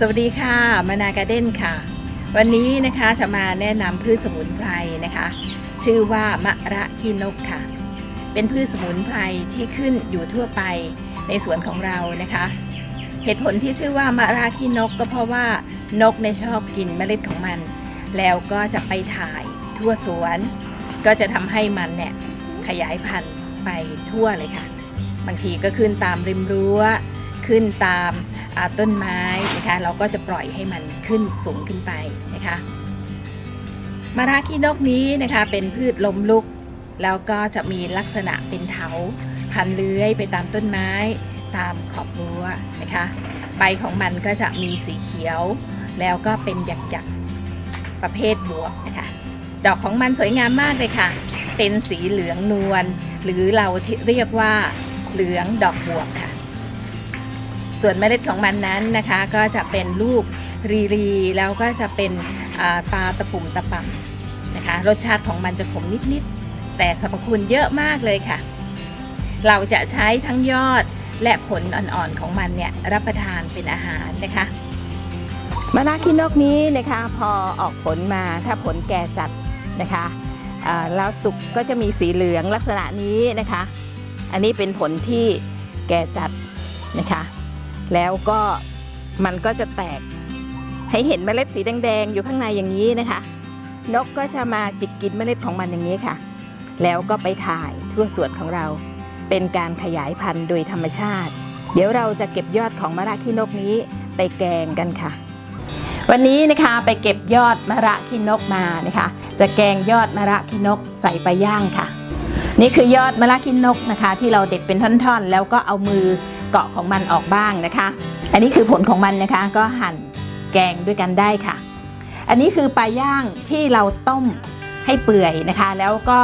สวัสดีค่ะ มานาการ์เด้นค่ะ วันนี้นะคะจะมาแนะนำพืชสมุนไพรนะคะ ชื่อว่ามะระขี้นกค่ะ เป็นพืชสมุนไพรที่ขึ้นอยู่ทั่วไปในสวนของเรานะคะ เหตุผลที่ชื่อว่ามะระขี้นกก็เพราะว่านกในชอบกินเมล็ดของมัน แล้วก็จะไปถ่ายทั่วสวน ก็จะทำให้มันเนี่ยขยายพันธุ์ไปทั่วเลยค่ะ บางทีก็ขึ้นตามริมรั้วขึ้นตาม ต้นไม้นะคะเราก็จะปล่อยให้มันขึ้นสูงขึ้นไปนะคะมาราคีนกนี้นะคะเป็นพืชลมลุก แล้วก็จะมีลักษณะเป็นเถาพันเลื้อยไปตามต้นไม้ตามขอบรั้วนะคะใบของมันก็จะมีสีเขียว แล้วก็เป็นหยักๆประเภทบวบนะคะดอกของมันสวยงามมากเลยค่ะ เป็นสีเหลืองนวลหรือเราเรียกว่าเหลืองดอกบวบค่ะ ส่วนเมล็ดของมันนั้นนะคะก็จะเป็นลูกรีรีแล้วก็จะเป็นาตาตะปุ่มตะป่ำนะคะรสชาติของมันจะขมนิดๆแต่สรรพคุณเยอะมากเลยค่ะ เราจะใช้ทั้งยอดและผลอ่อนๆของมันเนี่ยรับประทานเป็นอาหารนะคะมะระขี้นกนี้นะคะพอออกผลมาถ้าผลแก่จัดนะคะแล้วสุกก็จะมีสีเหลืองลักษณะนี้นะคะ อันนี้เป็นผลที่แก่จัดนะคะ แล้วก็มันก็จะแตก ให้เห็นเมล็ดสีแดงๆอยู่ข้างในอย่างนี้นะคะ นกก็จะมาจิกกินเมล็ดของมันอย่างนี้ค่ะ แล้วก็ไปถ่ายทั่วสวนของเรา เป็นการขยายพันธุ์โดยธรรมชาติ เดี๋ยวเราจะเก็บยอดของมะระขี้นกนี้ไปแกงกันค่ะ วันนี้นะคะไปเก็บยอดมะระขี้นกมานะคะ จะแกงยอดมะระขี้นกใส่ไปย่างค่ะ นี่คือยอดมะระขี้นกนะคะ ที่เราเด็ดเป็นท่อนๆ แล้วก็เอามือ เกาะของมันออกบ้างนะคะ อันนี้คือผลของมันนะคะ ก็หั่นแกงด้วยกันได้ค่ะ อันนี้คือปลาย่างที่เราต้มให้เปื่อยนะคะ แล้วก็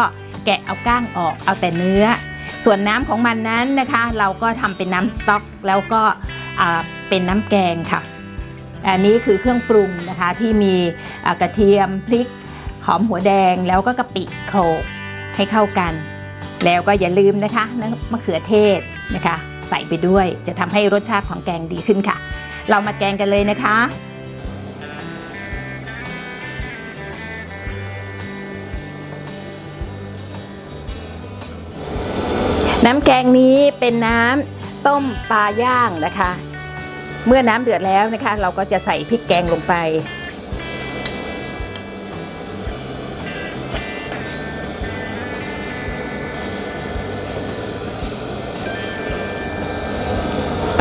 แกะเอาก้างออกเอาแต่เนื้อ ส่วนน้ำของมันนั้นนะคะ เราก็ทำเป็นน้ำสต๊อก แล้วก็เป็นน้ำแกงค่ะ อันนี้คือเครื่องปรุงนะคะที่มีกระเทียมพริกหอมหัวแดงแล้วก็กะปิโขลกให้เข้ากัน แล้วก็อย่าลืมนะคะน้ำมะเขือเทศนะคะ ใส่ไปด้วย จะทำให้รสชาติของแกงดีขึ้นค่ะ เรามาแกงกันเลยนะคะ น้ำแกงนี้เป็นน้ำต้มปลาย่างนะคะ เมื่อน้ำเดือดแล้วนะคะ เราก็จะใส่พริกแกงลงไป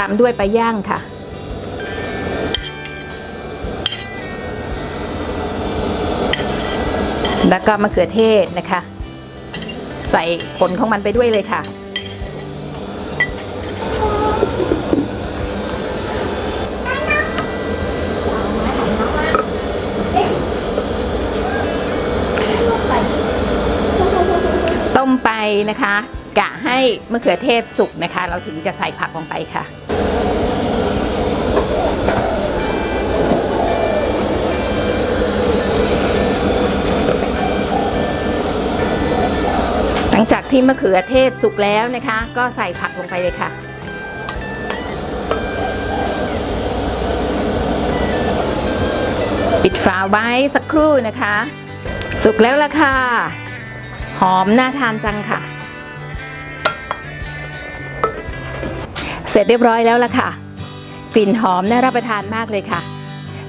ามด้วยปลาย่างค่ะ แล้วก็มะเขือเทศนะคะ ใส่ผลของมันไปด้วยเลยค่ะ ต้มไปนะคะกะให้มะเขือเทศสุกนะคะ เราถึงจะใส่ผักลงไปค่ะ ที่มะเขือเทศสุกแล้วนะคะ ก็ใส่ผักลงไปเลยค่ะ ปิดฝาไว้สักครู่นะคะ สุกแล้วล่ะค่ะ หอมน่าทานจังค่ะ เสร็จเรียบร้อยแล้วล่ะค่ะ กลิ่นหอมน่ารับประทานมากเลยค่ะ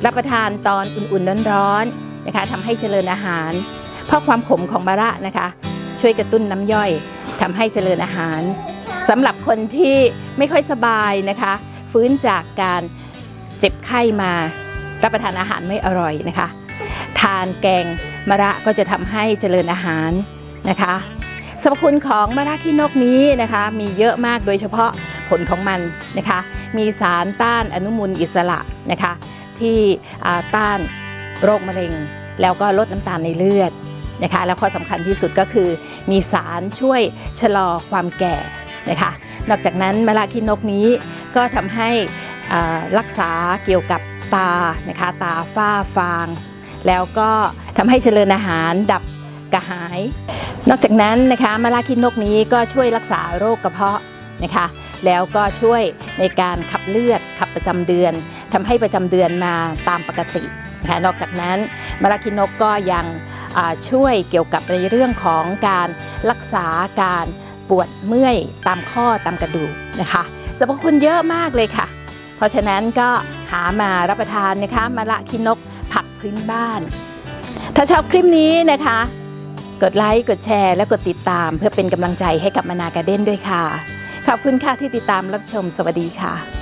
รับประทานตอนอุ่นๆร้อนๆนะคะทำให้เจริญอาหาร เพราะความขมของมะระนะคะ ช่วยกระตุ้นน้ำย่อยทำให้เจริญอาหารสำหรับคนที่ไม่ค่อยสบายนะคะ ฟื้นจากการเจ็บไข้มารับประทานอาหารไม่อร่อยนะคะ ทานแกงมะระก็จะทำให้เจริญอาหารนะคะสรรพคุณของมะระขี้นกนี้นะคะ มีเยอะมากโดยเฉพาะผลของมันนะคะ มีสารต้านอนุมูลอิสระนะคะ ที่ต้านโรคมะเร็ง แล้วก็ลดน้ำตาลในเลือด นะคะ แล้วข้อสำคัญที่สุดก็คือ มีสารช่วยชะลอความแก่นะคะ นอกจากนั้นมะระขี้นกนี้ก็ทำให้รักษาเกี่ยวกับตานะคะตาฝ้าฟาง แล้วก็ทำให้เจริญอาหารดับกระหาย นอกจากนั้นนะคะมะระขี้นกนี้ก็ช่วยรักษาโรคกระเพาะนะคะแล้วก็ช่วยในการขับเลือดขับประจำเดือนทำให้ประจำเดือนมาตามปกตินะคะนอกจากนั้นมะระคินกก็ยัง ช่วยเกี่ยวกับในเรื่องของการรักษาการปวดเมื่อยตามข้อตามกระดูกนะคะสรรพคุณเยอะมากเลยค่ะ เพราะฉะนั้นก็หามารับประทานนะคะมะระคินกผักพื้นบ้าน ถ้าชอบคลิปนี้นะคะ กดไลค์กดแชร์ และกดติดตาม เพื่อเป็นกำลังใจให้กับมานาการ์เด้นด้วยค่ะ ขอบคุณค่ะที่ติดตามรับชมสวัสดีค่ะ